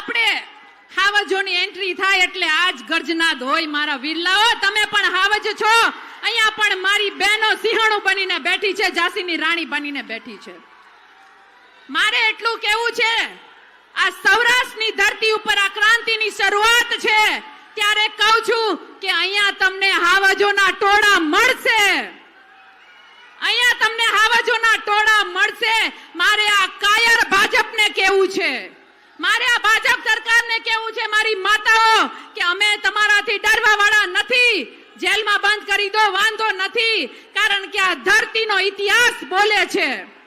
આપણે હાવજોની એન્ટ્રી થાય એટલે આજ ગર્જનાદ હોય મારા વિરલાઓ. તમે પણ હાવજ છો. અહીંયા પણ મારી બહેનો સિંહણું બનીને બેઠી છે, ઝાંસીની રાણી બનીને બેઠી છે. મારે એટલું કેવું છે, આ સૌરાષ્ટ્રની ધરતી ઉપર આ ક્રાંતિની શરૂઆત છે. ત્યારે કહું છું કે અહીંયા તમને હાવજોના ટોળા મળશે. અહીંયા તમને હાવજોના ટોળા મળશે. મારે આ કાયર ભાજપને કેવું છે. મારે આ ભાજપ સરકારને કેવું છે, મારી માતાઓ, કે અમે તમારાથી ડરવા વાળા નથી. જેલમાં બંધ કરી દો, વાંધો નથી. કારણ કે આ ધરતીનો ઇતિહાસ બોલે છે.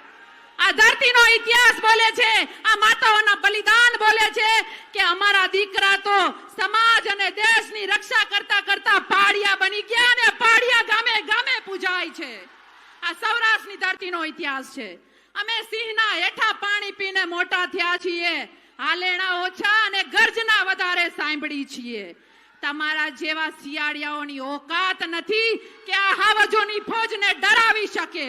આ ધરતીનો ઇતિહાસ બોલે છે. આ માતાઓના બલિદાન બોલે છે કે અમારા દીકરા તો સમાજ અને દેશની રક્ષા કરતા કરતા પાડિયા બની ગયા અને પાડિયા ગામે ગામે પૂજાય છે. આ સૌરાષ્ટ્રની ધરતીનો ઇતિહાસ છે. અમે સિંહના હેઠા પાણી પીને મોટા થયા છીએ. હાલેણા ઓછા અને ગર્જના વધારે સાંભળી છીએ. તમારા જેવા શિયાળિયાઓની ઓકાત નથી કે આ હાવજોની ફોજને ડરાવી શકે.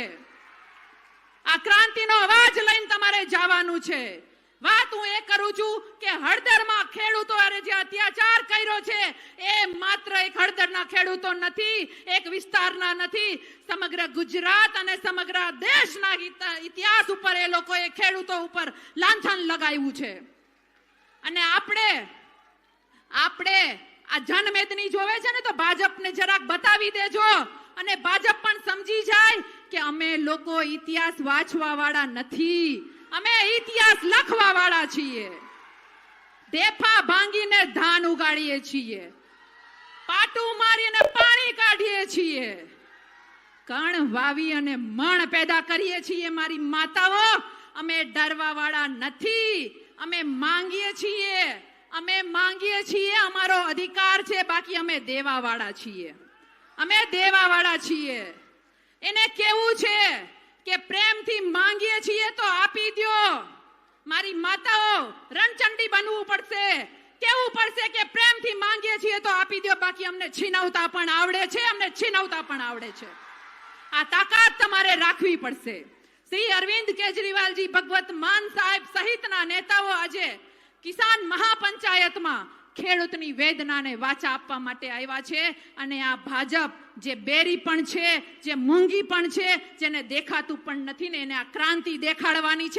આ ક્રાંતિનો અવાજ લઈને તમારે જવાનું છે. વાત હું એ કરું છું કે હળદરમાં ખેડૂતો જે અત્યાચાર કર્યો છે, એ માત્ર એક હળદરના ખેડૂતો નથી, એક વિસ્તારના નથી. સમગ્ર ગુજરાત અને સમગ્ર દેશના ઇતિહાસ ઉપર એ લોકોએ ખેડૂતો ઉપર લાંછન લગાવ્યું છે. આપણે આપણે આ જનમેદની જોવે છે ને તો ભાજપને જરાક બતાવી દેજો. અને ભાજપ પણ સમજી જાય કે અમે લોકો ઇતિહાસ વાંચવા વાળા નથી. અમે ઇતિહાસ લખવા વાળા છીએ. દેફા ભાંગીને ધાન ઉગાડીએ છીએ. પાટું મારીને પાણી કાઢીએ છીએ. કણ વાવી અને મણ પેદા કરીએ છીએ મારી માતાઓ. અમે ડરવા વાળા નથી. અમે માંગીએ છીએ. અમે માંગીએ છીએ અમારો અધિકાર છે. બાકી અમે દેવાવાળા છીએ. અમે દેવાવાળા છીએ. એને કેવું છે કે પ્રેમથી માંગીએ છીએ તો આપી દ્યો. મારી માતાઓ, રણચંડી બનવું પડશે. કેવું પડશે કે પ્રેમથી માંગીએ છીએ તો આપી દ્યો. બાકી અમને છીનવતા પણ આવડે છે. અમને છીનવતા પણ આવડે છે. આ તાકાત તમારે રાખવી પડશે. શ્રી અરવિંદ કેજરીવાલજી ભગવત માન સાહેબ સહિતના નેતાઓ આજે કિસાન મહાપંચાયતમાં ખેડૂતની વેદનાને વાચા આપવા માટે આવ્યા છે. અને આ ભાજપ જે બેરી પણ છે, જે મૂંગી પણ છે, જેને દેખાતું પણ નથી ને એને આ ક્રાંતિ દેખાડવાની છે.